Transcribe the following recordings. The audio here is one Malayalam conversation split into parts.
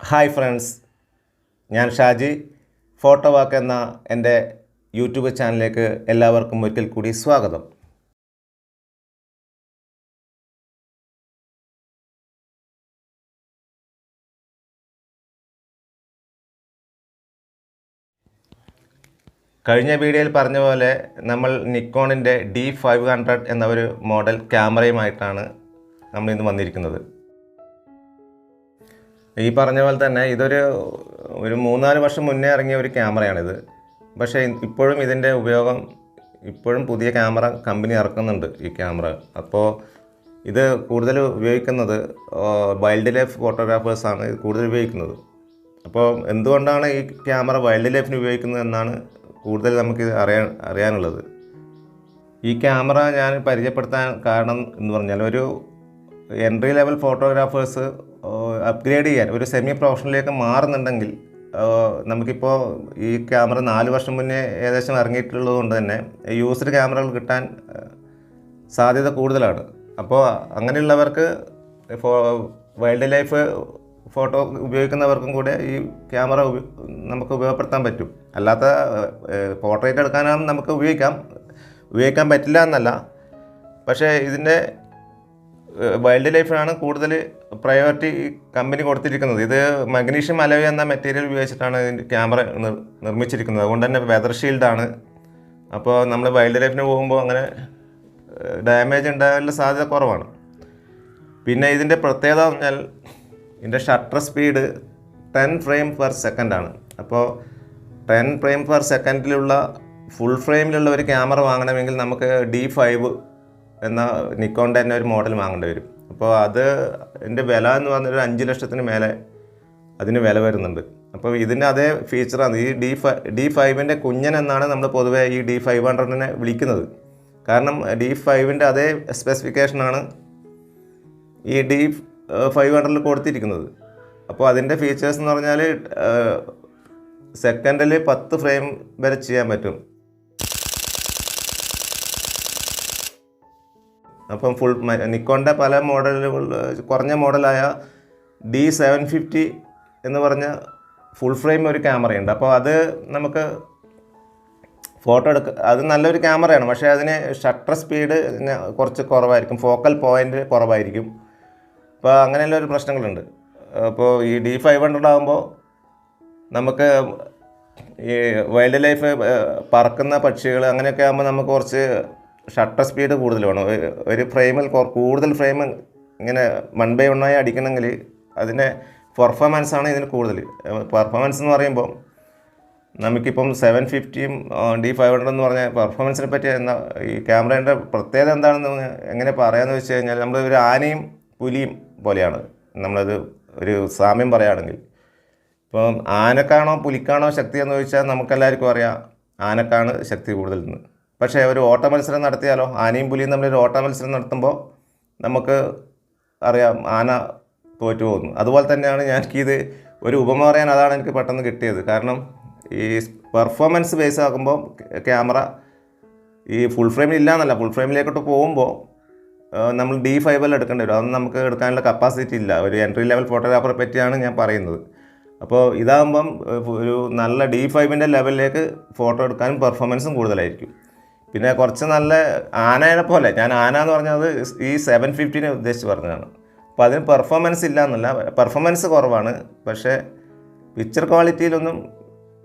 ഹായ് ഫ്രണ്ട്സ് ഞാൻ ഷാജി. ഫോട്ടോ വാക്ക് എന്ന എന്റെ യൂട്യൂബ് ചാനലിലേക്ക് എല്ലാവർക്കും ഒരിക്കൽ കൂടി സ്വാഗതം. കഴിഞ്ഞ വീഡിയോയിൽ പറഞ്ഞ പോലെ നമ്മൾ നിക്കോണിന്റെ ഡി ഫൈവ് ഹൺഡ്രഡ് എന്ന ഒരു മോഡൽ ക്യാമറയുമായിട്ടാണ് നമ്മൾ ഇന്ന് വന്നിരിക്കുന്നത്. ഈ പറഞ്ഞ പോലെ തന്നെ ഇതൊരു ഒരു മൂന്നാൽ വർഷം മുന്നേ ഇറങ്ങിയ ഒരു ക്യാമറയാണിത്. പക്ഷേ ഇപ്പോഴും ഇതിന്റെ ഉപയോഗം ഇപ്പോഴും പുതിയ ക്യാമറ കമ്പനി ഇറക്കുന്നുണ്ട് ഈ ക്യാമറ. അപ്പോൾ ഇത് കൂടുതൽ ഉപയോഗിക്കുന്നത് വൈൽഡ് ലൈഫ് ഫോട്ടോഗ്രാഫേഴ്സാണ് കൂടുതൽ ഉപയോഗിക്കുന്നത്. അപ്പോൾ എന്തുകൊണ്ടാണ് ഈ ക്യാമറ വൈൽഡ് ലൈഫിന് ഉപയോഗിക്കുന്നത് എന്നാണ് കൂടുതൽ നമുക്ക് അറിയാൻ അറിയാനുള്ളത്. ഈ ക്യാമറ ഞാൻ പരിചയപ്പെടുത്താൻ കാരണം എന്ന് പറഞ്ഞാൽ ഒരു എൻട്രി ലെവൽ ഫോട്ടോഗ്രാഫേഴ്സ് അപ്ഗ്രേഡ് ചെയ്യാൻ ഒരു സെമി പ്രൊഫഷണലിലേക്ക് മാറുന്നുണ്ടെങ്കിൽ നമുക്കിപ്പോൾ ഈ ക്യാമറ നാല് വർഷം മുന്നേ ഏകദേശം ഇറങ്ങിയിട്ടുള്ളത് കൊണ്ട് തന്നെ യൂസ്ഡ് ക്യാമറകൾ കിട്ടാൻ സാധ്യത കൂടുതലാണ്. അപ്പോൾ അങ്ങനെയുള്ളവർക്ക് ഫോ വൈൽഡ് ലൈഫ് ഫോട്ടോ ഉപയോഗിക്കുന്നവർക്കും കൂടെ ഈ ക്യാമറ നമുക്ക് ഉപയോഗപ്പെടുത്താൻ പറ്റും. അല്ലാത്ത പോർട്രേറ്റ് എടുക്കാനാണ് നമുക്ക് ഉപയോഗിക്കാം. ഉപയോഗിക്കാൻ പറ്റില്ല എന്നല്ല. പക്ഷേ ഇതിന്റെ വൈൽഡ് ലൈഫിനാണ് കൂടുതൽ പ്രയോറിറ്റി കമ്പനി കൊടുത്തിരിക്കുന്നത്. ഇത് മഗ്നീഷ്യം അലോയ എന്ന മെറ്റീരിയൽ ഉപയോഗിച്ചിട്ടാണ് ഇതിന്റെ ക്യാമറ നിർമ്മിച്ചിരിക്കുന്നത്. അതുകൊണ്ട് തന്നെ വെതർ ഷീൽഡാണ് അപ്പോൾ നമ്മൾ വൈൽഡ് ലൈഫിന് പോകുമ്പോൾ അങ്ങനെ ഡാമേജ് ഉണ്ടാകാനുള്ള സാധ്യത കുറവാണ്. പിന്നെ ഇതിന്റെ പ്രത്യേകത പറഞ്ഞാൽ ഇതിന്റെ shutter speed ten frame per സെക്കൻഡാണ് അപ്പോൾ ടെൻ ഫ്രെയിം പെർ സെക്കൻഡിലുള്ള ഫുൾ ഫ്രെയിമിലുള്ള ഒരു ക്യാമറ വാങ്ങണമെങ്കിൽ നമുക്ക് ഡി ഫൈവ് എന്ന നിക്കോണിന്റെ തന്നെ ഒരു മോഡൽ വാങ്ങേണ്ടി വരും. അപ്പോൾ അത് എന്റെ വില എന്ന് പറഞ്ഞൊരു അഞ്ച് ലക്ഷത്തിന് മേലെ അതിന് വില വരുന്നുണ്ട്. അപ്പോൾ ഇതിന്റെ അതേ ഫീച്ചറാണ് ഈ ഡി ഫൈ ഡി ഫൈവിന്റെ കുഞ്ഞൻ എന്നാണ് നമ്മൾ പൊതുവെ ഈ ഡി ഫൈവ് ഹൺഡ്രഡിനെ വിളിക്കുന്നത്. കാരണം ഡി ഫൈവിന്റെ അതേ സ്പെസിഫിക്കേഷനാണ് ഈ ഡി ഫൈവ് ഹൺഡ്രഡിൽ കൊടുത്തിരിക്കുന്നത്. അപ്പോൾ അതിന്റെ ഫീച്ചേഴ്സ് എന്ന് പറഞ്ഞാൽ സെക്കൻഡിൽ പത്ത് ഫ്രെയിം വരെ ചെയ്യാൻ പറ്റും. അപ്പം ഫുൾ നിക്കോണിന്റെ പല മോഡലുകൾ കുറഞ്ഞ മോഡലായ ഡി സെവൻ ഫിഫ്റ്റി എന്ന് പറഞ്ഞ ഫുൾ ഫ്രെയിം ഒരു ക്യാമറയുണ്ട്. അപ്പോൾ അത് നമുക്ക് ഫോട്ടോ എടുക്ക അത് നല്ലൊരു ക്യാമറയാണ്. പക്ഷേ അതിന് ഷട്ടർ സ്പീഡ് കുറച്ച് കുറവായിരിക്കും. ഫോക്കൽ പോയിന്റ് കുറവായിരിക്കും. അപ്പോൾ അങ്ങനെയുള്ള ഒരു പ്രശ്നങ്ങളുണ്ട്. അപ്പോൾ ഈ ഡി ഫൈവ് ഹൺഡ്രഡ് ആകുമ്പോൾ നമുക്ക് ഈ വൈൽഡ് ലൈഫ് പറക്കുന്ന പക്ഷികൾ അങ്ങനെയൊക്കെ ആകുമ്പോൾ നമുക്ക് കുറച്ച് ഷട്ടർ സ്പീഡ് കൂടുതൽ വേണം ഒരു- ഫ്രെയിമിൽ കൂടുതൽ ഫ്രെയിം ഇങ്ങനെ വൺ ബൈ വണ്ണായി അടിക്കണമെങ്കിൽ അതിന്റെ പെർഫോമൻസ് ആണ് ഇതിന് കൂടുതൽ. പെർഫോമൻസ് എന്ന് പറയുമ്പോൾ നമുക്കിപ്പം സെവൻ ഫിഫ്റ്റിയും ഡി ഫൈവ് ഹൺഡ്രഡ് എന്ന് പറഞ്ഞ പെർഫോമൻസിനെ പറ്റി എന്താ ഈ ക്യാമറേന്റെ പ്രത്യേകത എന്താണെന്ന് എങ്ങനെ പറയാമെന്ന് വെച്ച് കഴിഞ്ഞാൽ നമ്മൾ ഒരു ആനയും പുലിയും പോലെയാണ്. നമ്മളത് ഒരു സാമ്യം പറയുകയാണെങ്കിൽ. ഇപ്പം ആനക്കാണോ പുലിക്കാണോ ശക്തി എന്ന് ചോദിച്ചാൽ നമുക്കെല്ലാവർക്കും അറിയാം ആനക്കാണ് ശക്തി കൂടുതൽ പക്ഷേ ഒരു ഓട്ട മത്സരം നടത്തിയാലോ? ആനയും പുലിയും തമ്മിൽ ഒരു ഓട്ട മത്സരം നടത്തുമ്പോൾ നമുക്ക് അറിയാം ആന തോറ്റു പോകുന്നു അതുപോലെ തന്നെയാണ് ഞാൻ എനിക്കിത് ഒരു ഉപമ പറയാൻ അതാണ് എനിക്ക് പെട്ടെന്ന് കിട്ടിയത്. കാരണം ഈ പെർഫോമൻസ് ബേസ് ആക്കുമ്പോൾ ക്യാമറ ഈ ഫുൾ ഫ്രെയിമിൽ ഇല്ല എന്നല്ല ഫുൾ ഫ്രെയിമിലേക്കോട്ട് പോകുമ്പോൾ നമ്മൾ ഡി ഫൈവിൽ എടുക്കേണ്ടി വരും. അതൊന്നും നമുക്ക് എടുക്കാനുള്ള കപ്പാസിറ്റി ഇല്ല. ഒരു എൻട്രി ലെവൽ ഫോട്ടോഗ്രാഫറെ പറ്റിയാണ് ഞാൻ പറയുന്നത്. അപ്പോൾ ഇതാകുമ്പം ഒരു നല്ല ഡി ഫൈവിന്റെ ലെവലിലേക്ക് ഫോട്ടോ എടുക്കാനും പെർഫോമൻസും കൂടുതലായിരിക്കും. പിന്നെ കുറച്ച് നല്ല ആനയെ പോലെ. ഞാൻ ആന എന്ന് പറഞ്ഞത് ഈ സെവൻ ഫിഫ്റ്റീനെ ഉദ്ദേശിച്ച് പറഞ്ഞതാണ്. അപ്പോൾ അതിന് പെർഫോമൻസ് ഇല്ല എന്നല്ല പെർഫോമൻസ് കുറവാണ്. പക്ഷേ പിക്ചർ ക്വാളിറ്റിയിലൊന്നും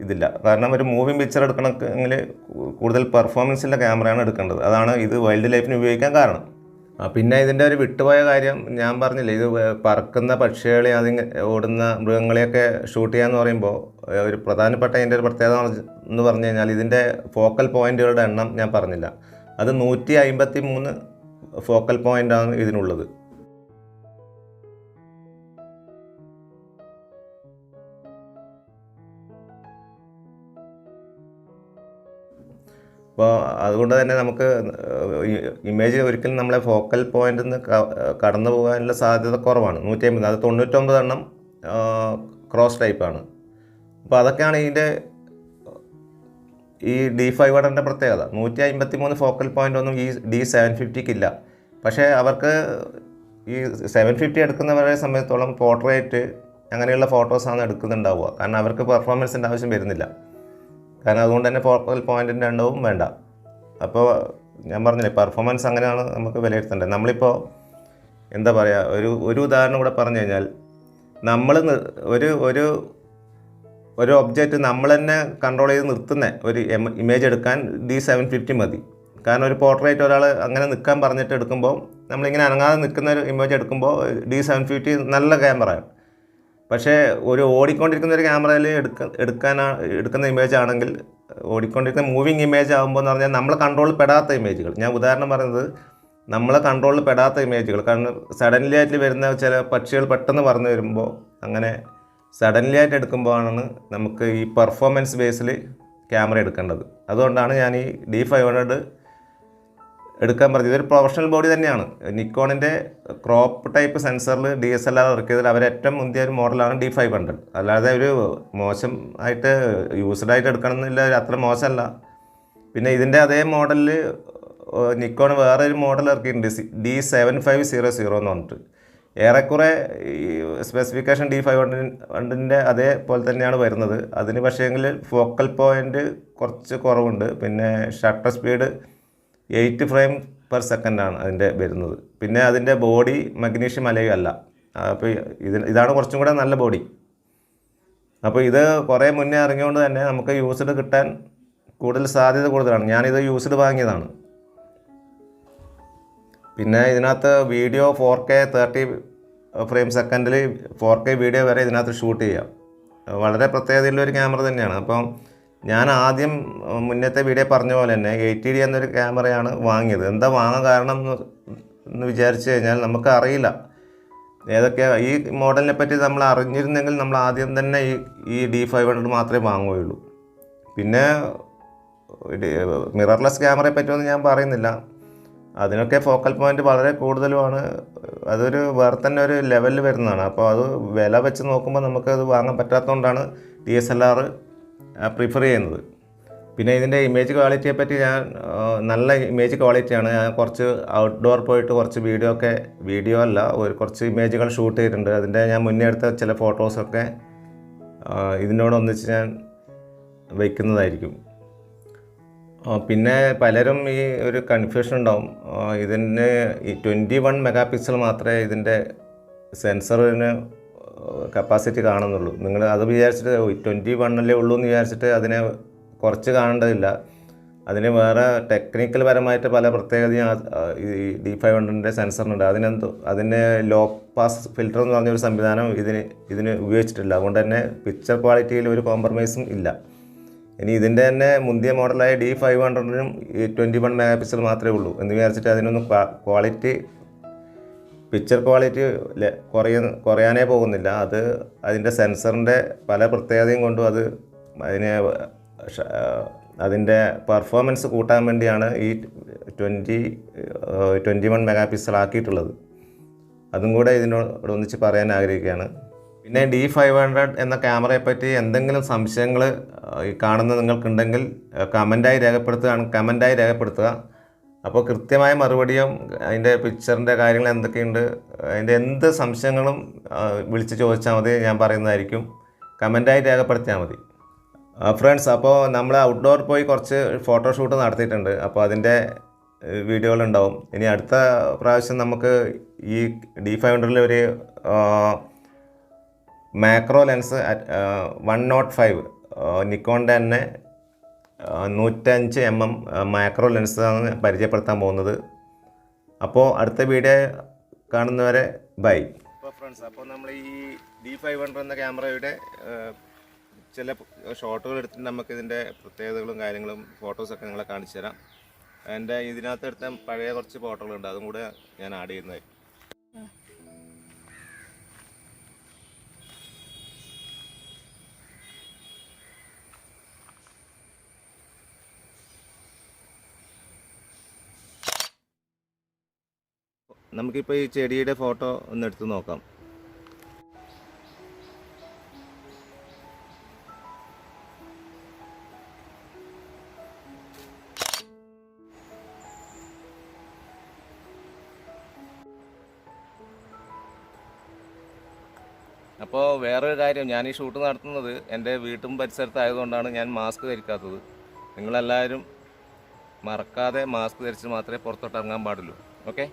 ഇതില്ല. കാരണം ഒരു മൂവിങ് പിക്ചർ എടുക്കണമെങ്കിൽ കൂടുതൽ പെർഫോമൻസിന്റെ ക്യാമറയാണ് എടുക്കേണ്ടത്. അതാണ് ഇത് വൈൽഡ് ലൈഫിന് ഉപയോഗിക്കാൻ കാരണം. പിന്നെ ഇതിന്റെ ഒരു വിട്ടുപോയ കാര്യം ഞാൻ പറഞ്ഞില്ലേ ഇത് പറക്കുന്ന പക്ഷികളെ അതി ഓടുന്ന മൃഗങ്ങളെയൊക്കെ ഷൂട്ട് ചെയ്യാന്ന് പറയുമ്പോൾ ഒരു പ്രധാനപ്പെട്ട ഇതിന്റെ ഒരു പ്രത്യേകത എന്ന് പറഞ്ഞു കഴിഞ്ഞാൽ ഇതിന്റെ ഫോക്കൽ പോയിന്റുകളുടെ എണ്ണം ഞാൻ പറഞ്ഞില്ല. അത് നൂറ്റി അമ്പത്തി മൂന്ന് ഫോക്കൽ പോയിന്റാണ് ഇതിനുള്ളത്. അപ്പോൾ അതുകൊണ്ട് തന്നെ നമുക്ക് ഇമേജ് ഒരിക്കലും നമ്മളെ ഫോക്കൽ പോയിന്റിൽ നിന്ന് കടന്നു പോകാനുള്ള സാധ്യത കുറവാണ്. നൂറ്റി അമ്പത് അത് തൊണ്ണൂറ്റൊമ്പത് എണ്ണം ക്രോസ് ടൈപ്പാണ് അപ്പോൾ അതൊക്കെയാണ് ഇതിന്റെ ഈ ഡി ഫൈവ് ഹൺഡ്രഡിന്റെ പ്രത്യേകത. നൂറ്റി അമ്പത്തി മൂന്ന് ഫോക്കൽ പോയിന്റ് ഒന്നും ഈ ഡി സെവൻ ഫിഫ്റ്റിക്കില്ല പക്ഷേ അവർക്ക് ഈ സെവൻ ഫിഫ്റ്റി എടുക്കുന്നവരെ സംബന്ധിച്ചോളം പോർട്രേറ്റ് അങ്ങനെയുള്ള ഫോട്ടോസാണ് എടുക്കുന്നുണ്ടാവുക. കാരണം അവർക്ക് പെർഫോമൻസിന്റെ ആവശ്യം വരുന്നില്ല. കാരണം അതുകൊണ്ട് തന്നെ ഫോക്കൽ പോയിന്റിന്റെ എണ്ണവും വേണ്ട. അപ്പോൾ ഞാൻ പറഞ്ഞില്ലേ പെർഫോമൻസ് അങ്ങനെയാണ് നമുക്ക് വിലയിരുത്തേണ്ടത്. നമ്മളിപ്പോൾ എന്താ പറയുക ഒരു ഒരു ഉദാഹരണം കൂടെ പറഞ്ഞു കഴിഞ്ഞാൽ നമ്മൾ ഒരു ഒരു ഒരു ഒബ്ജക്റ്റ് നമ്മൾ തന്നെ കൺട്രോൾ ചെയ്ത് നിർത്തുന്ന ഒരു ഇമേജ് എടുക്കാൻ ഡി സെവൻ ഫിഫ്റ്റി മതി. കാരണം ഒരു പോർട്രേറ്റ് ഒരാൾ അങ്ങനെ നിൽക്കാൻ പറഞ്ഞിട്ട് എടുക്കുമ്പോൾ നമ്മളിങ്ങനെ അനങ്ങാതെ നിൽക്കുന്ന ഒരു ഇമേജ് എടുക്കുമ്പോൾ ഡി സെവൻ ഫിഫ്റ്റി നല്ല ക്യാമറയാണ് പക്ഷേ ഒരു ഓടിക്കൊണ്ടിരിക്കുന്ന ഒരു ക്യാമറയിൽ എടുക്ക എടുക്കാനാ എടുക്കുന്ന ഇമേജ് ആണെങ്കിൽ ഓടിക്കൊണ്ടിരിക്കുന്ന മൂവിങ് ഇമേജ് ആകുമ്പോൾ എന്ന് പറഞ്ഞാൽ നമ്മൾ കൺട്രോളിൽ പെടാത്ത ഇമേജുകൾ ഞാൻ ഉദാഹരണം പറയുന്നത് നമ്മളെ കൺട്രോളിൽ പെടാത്ത ഇമേജുകൾ കാരണം സഡൻലി ആയിട്ട് വരുന്ന ചില പക്ഷികൾ പെട്ടെന്ന് പറഞ്ഞു വരുമ്പോൾ അങ്ങനെ സഡൻലി ആയിട്ട് എടുക്കുമ്പോഴാണ് നമുക്ക് ഈ പെർഫോമൻസ് ബേസിൽ ക്യാമറ എടുക്കേണ്ടത്. അതുകൊണ്ടാണ് ഞാൻ ഈ ഡി ഫൈവ് ഹൺഡ്രഡ് എടുക്കാൻ പറഞ്ഞത്. ഇതൊരു പ്രൊഫഷണൽ ബോഡി തന്നെയാണ്. നിക്കോണിന്റെ ക്രോപ്പ് ടൈപ്പ് സെൻസറിൽ ഡി എസ് എൽ ആർ ഇറക്കിയതിൽ അവർ ഏറ്റവും മുന്തിയ ഒരു മോഡലാണ് ഡി ഫൈവ് ഹൺഡ്രഡ് അല്ലാതെ ഒരു മോശം ആയിട്ട് യൂസ്ഡ് ആയിട്ട് എടുക്കണമെന്നില്ല. അത്ര മോശമല്ല. പിന്നെ ഇതിന്റെ അതേ മോഡലിൽ നിക്കോൺ വേറെ ഒരു മോഡൽ ഇറക്കിയിട്ടുണ്ട് D seven five zero zero എന്ന് പറഞ്ഞിട്ട്. ഏറെക്കുറെ ഈ സ്പെസിഫിക്കേഷൻ ഡി ഫൈവ് ഹൺഡ്രഡ് ഹൺഡ്രഡിന്റെ അതേപോലെ തന്നെയാണ് വരുന്നത്. അതിന് പക്ഷേങ്കിൽ ഫോക്കൽ പോയിന്റ് കുറച്ച് കുറവുണ്ട്. പിന്നെ shutter speed eight frame per സെക്കൻഡാണ് അതിന്റെ വരുന്നത്. പിന്നെ അതിന്റെ ബോഡി മഗ്നീഷ്യം അലയോ അല്ല. അപ്പോൾ ഇത് ഇതാണ് കുറച്ചും കൂടെ നല്ല ബോഡി. അപ്പോൾ ഇത് കുറേ മുന്നേ ഇറങ്ങിയോണ്ട് തന്നെ നമുക്ക് യൂസ്ഡ് കിട്ടാൻ കൂടുതൽ സാധ്യത കൂടുതലാണ്. ഞാനിത് യൂസ്ഡ് വാങ്ങിയതാണ്. പിന്നെ ഇതിനകത്ത് video four K thirty frame സെക്കൻഡിൽ ഫോർ കെ വീഡിയോ വരെ ഇതിനകത്ത് ഷൂട്ട് ചെയ്യാം. വളരെ പ്രത്യേകതയുള്ള ഒരു ക്യാമറ തന്നെയാണ്. അപ്പം ഞാൻ ആദ്യം മുന്നത്തെ വീഡിയോ പറഞ്ഞ പോലെ തന്നെ എയ്റ്റി ഡി എന്നൊരു ക്യാമറയാണ് വാങ്ങിയത്. എന്താ വാങ്ങാൻ കാരണം എന്ന് വിചാരിച്ചു കഴിഞ്ഞാൽ നമുക്ക് അറിയില്ല. ഏതൊക്കെ ഈ മോഡലിനെ പറ്റി നമ്മൾ അറിഞ്ഞിരുന്നെങ്കിൽ നമ്മൾ ആദ്യം തന്നെ ഈ ഈ ഡി ഫൈവ് ഹൺഡ്രഡ് മാത്രമേ വാങ്ങുകയുള്ളൂ. പിന്നെ മിറർലെസ് ക്യാമറയെ പറ്റുമെന്ന് ഞാൻ പറയുന്നില്ല. അതിനൊക്കെ ഫോക്കൽ പോയിന്റ് വളരെ കൂടുതലുമാണ്. അതൊരു വേറെ തന്നെ ഒരു ലെവലിൽ വരുന്നതാണ്. അപ്പോൾ അത് വില വെച്ച് നോക്കുമ്പോൾ നമുക്ക് അത് വാങ്ങാൻ പറ്റാത്തതുകൊണ്ടാണ് D S L R prefer ചെയ്യുന്നത്. പിന്നെ ഇതിന്റെ ഇമേജ് ക്വാളിറ്റിയെ പറ്റി ഞാൻ നല്ല ഇമേജ് ക്വാളിറ്റിയാണ് ഞാൻ കുറച്ച് ഔട്ട്ഡോർ പോയിട്ട് കുറച്ച് വീഡിയോ ഒക്കെ വീഡിയോ അല്ല ഒരു കുറച്ച് ഇമേജുകൾ ഷൂട്ട് ചെയ്തിട്ടുണ്ട്. അതിന്റെ ഞാൻ മുന്നേ എടുത്ത ചില ഫോട്ടോസൊക്കെ ഇതിനോടൊന്നിച്ച് ഞാൻ വയ്ക്കുന്നതായിരിക്കും പിന്നെ പലരും ഈ ഒരു കൺഫ്യൂഷൻ ഉണ്ടാവും. ഇതിന് ഈ ട്വന്റി വൺ മെഗാ പിക്സൽ മാത്രമേ ഇതിന്റെ സെൻസറിന് കപ്പാസിറ്റി കാണുന്നുള്ളൂ. നിങ്ങൾ അത് വിചാരിച്ചിട്ട് ട്വന്റി വണ്ണല്ലേ ഉള്ളൂ എന്ന് വിചാരിച്ചിട്ട് അതിനെ കുറച്ച് കാണേണ്ടതില്ല. അതിന് വേറെ ടെക്നിക്കൽ പരമായിട്ട് പല പ്രത്യേകതയും ഈ ഡി ഫൈവ് ഹൺഡ്രഡിന്റെ സെൻസറിനുണ്ട്. അതിനെന്തോ അതിന് ലോ പാസ് ഫിൽറ്റർ എന്ന് പറഞ്ഞൊരു സംവിധാനം ഇതിന് ഇതിന് ഉപയോഗിച്ചിട്ടില്ല. അതുകൊണ്ട് തന്നെ പിക്ചർ ക്വാളിറ്റിയിൽ ഒരു കോംപ്രമൈസും ഇല്ല. ഇനി ഇതിന്റെ തന്നെ മുന്തിയ മോഡലായ ഡി ഫൈവ് ഹൺഡ്രഡിനും ട്വന്റി വൺ മെഗാ പിക്സൽ മാത്രമേ ഉള്ളൂ എന്ന് വിചാരിച്ചിട്ട് അതിനൊന്നും ക്വാളിറ്റി പിക്ചർ ക്വാളിറ്റി കുറയ കുറയാനേ പോകുന്നില്ല. അത് അതിന്റെ സെൻസറിന്റെ പല പ്രത്യേകതയും കൊണ്ടും അത് അതിനെ അതിന്റെ പെർഫോമൻസ് കൂട്ടാൻ വേണ്ടിയാണ് ഈ twenty twenty one mega pixel ആക്കിയിട്ടുള്ളത്. അതും കൂടെ ഇതിനോട് ഒന്നിച്ച് പറയാൻ ആഗ്രഹിക്കുകയാണ്. പിന്നെ ഡി ഫൈവ് ഹൺഡ്രഡ് എന്ന ക്യാമറയെ പറ്റി എന്തെങ്കിലും സംശയങ്ങൾ ഈ കാണുന്ന നിങ്ങൾക്കുണ്ടെങ്കിൽ കമന്റായി രേഖപ്പെടുത്തുകയാണ് കമന്റായി രേഖപ്പെടുത്തുക. അപ്പോൾ കൃത്യമായ മറുപടിയും അതിന്റെ പിക്ചറിന്റെ കാര്യങ്ങൾ എന്തൊക്കെയുണ്ട് അതിന്റെ എന്ത് സംശയങ്ങളും വിളിച്ച് ചോദിച്ചാൽ മതി ഞാൻ പറയുന്നതായിരിക്കും. കമന്റായി രേഖപ്പെടുത്തിയാൽ മതി. ഫ്രണ്ട്സ് അപ്പോൾ നമ്മൾ ഔട്ട്ഡോർ പോയി കുറച്ച് ഫോട്ടോഷൂട്ട് നടത്തിയിട്ടുണ്ട്. അപ്പോൾ അതിന്റെ വീഡിയോകളുണ്ടാവും. ഇനി അടുത്ത പ്രാവശ്യം നമുക്ക് ഈ ഡി ഫൈവ് ഹൺഡ്രഡിൽ ഒരു macro lens one nought five നിക്കോണിന്റെ തന്നെ നൂറ്റഞ്ച് എം എം മാക്രോ ലെൻസാണ് പരിചയപ്പെടുത്താൻ പോകുന്നത്. അപ്പോൾ അടുത്ത വീഡിയോ കാണുന്നവരെ ബൈ അപ്പോൾ ഫ്രണ്ട്സ് അപ്പോൾ നമ്മൾ ഈ ഡി ഫൈവ് ഹൺഡ്രഡ് എന്ന ക്യാമറയുടെ ചില ഷോട്ടുകൾ എടുത്തിട്ട് നമുക്ക് ഇതിന്റെ പ്രത്യേകതകളും കാര്യങ്ങളും ഫോട്ടോസൊക്കെ നിങ്ങളെ കാണിച്ചു തരാം എന്റെ ഇതിനകത്ത് എടുത്ത പഴയ കുറച്ച് ഫോട്ടോകളുണ്ട് അതും കൂടെ ഞാൻ ആഡ് ചെയ്യുന്നതായിരിക്കും. നമുക്കിപ്പോൾ ഈ ചെടിയുടെ ഫോട്ടോ ഒന്ന് എടുത്ത് നോക്കാം. അപ്പോൾ വേറൊരു കാര്യം ഞാൻ ഈ ഷൂട്ട് നടത്തുന്നത് എന്റെ വീട്ടും പരിസരത്തായതുകൊണ്ടാണ് ഞാൻ മാസ്ക് ധരിക്കാത്തത്. നിങ്ങളെല്ലാവരും മറക്കാതെ മാസ്ക് ധരിച്ച് മാത്രമേ പുറത്തോട്ട് ഇറങ്ങാൻ പാടുള്ളൂ. ഓക്കെ